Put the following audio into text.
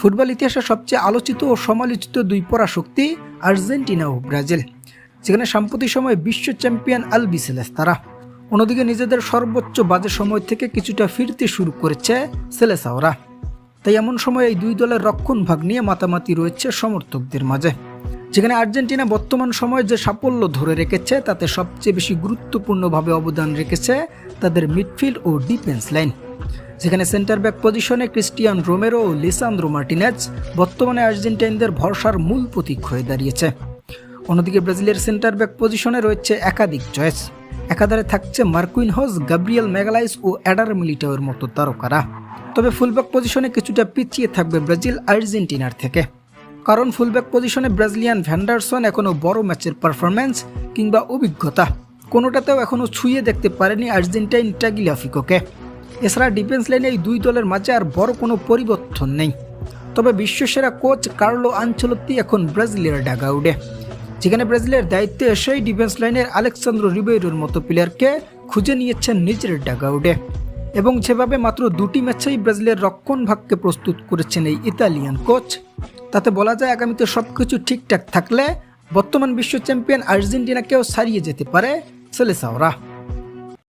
Football ইতিহাসে সবচেয়ে আলোচিত ও সমালোচিত দুই পরাশক্তি আর্জেন্টিনা ও ব্রাজিল, যেখানে সাম্প্রতিক সময়ে বিশ্ব চ্যাম্পিয়ন আল বিসেলেস তারা অন্যদিকে নিজেদের সর্বোচ্চ বাজে সময় থেকে কিছুটা ফিরতে শুরু করেছে সেলেসাওরা। তাই এমন সময় এই দুই দলের রক্ষণ ভাগ নিয়ে মাতামাতি রয়েছে সমর্থকদের মাঝে, যেখানে আর্জেন্টিনা বর্তমান সময়ে যে সাফল্য ধরে রেখেছে তাতে সবচেয়ে বেশি গুরুত্বপূর্ণভাবে অবদান রেখেছে তাদের মিডফিল্ড ও ডিফেন্স লাইন। যেখানে সেন্টার ব্যাক পজিশনে ক্রিস্টিয়ান রোমেরো ও লিসান্দ্রো মার্টিনেজ বর্তমানে আর্জেন্টাইনদের ভরসার মূল প্রতীক হয়ে দাঁড়িয়েছে। অন্যদিকে ব্রাজিলের সেন্টার ব্যাক পজিশনে রয়েছে একাধিক চয়েস একাধারে থাকছে মার্কুইন হোস গাব্রিয়েল মেগালাইস ও অ্যাডার মিলিটাওয়ের মতো তারকারা। তবে ফুলব্যাক পজিশনে কিছুটা পিছিয়ে থাকবে ব্রাজিল আর্জেন্টিনার থেকে। কারণ ফুলব্যাক পজিশনে ব্রাজিলিয়ান ভ্যান্ডারসন এখনও বড় ম্যাচের পারফরম্যান্স কিংবা অভিজ্ঞতা। কোনোটাতেও এখনও ছুঁয়ে দেখতে পারেনি আর্জেন্টাইন ট্যাগিলাফিকোকে এছাড়া ডিফেন্স লাইনে এই দুই দলের মাঝে আর বড় কোনো পরিবর্তন নেই। তবে বিশ্বসেরা কোচ কার্লো আঞ্চলত্তি এখন ব্রাজিলের ডাগাউডে যেখানে ব্রাজিলের দায়িত্বে এসেই ডিফেন্স লাইনের আলেকসান্দ্রো রিবেইরোর মতো প্লেয়ারকে খুঁজে নিয়েছেন নিজের ডাগাউডে এবং যেভাবে মাত্র দুটি ম্যাচেই ব্রাজিলের রক্ষণ ভাগকে প্রস্তুত করেছেন এই ইতালিয়ান কোচ তাতে বলা যায় আগামীতে সব কিছু ঠিকঠাক থাকলে বর্তমান বিশ্ব চ্যাম্পিয়ন আর্জেন্টিনাকেও ছাড়িয়ে যেতে পারে সেলেসাওরা।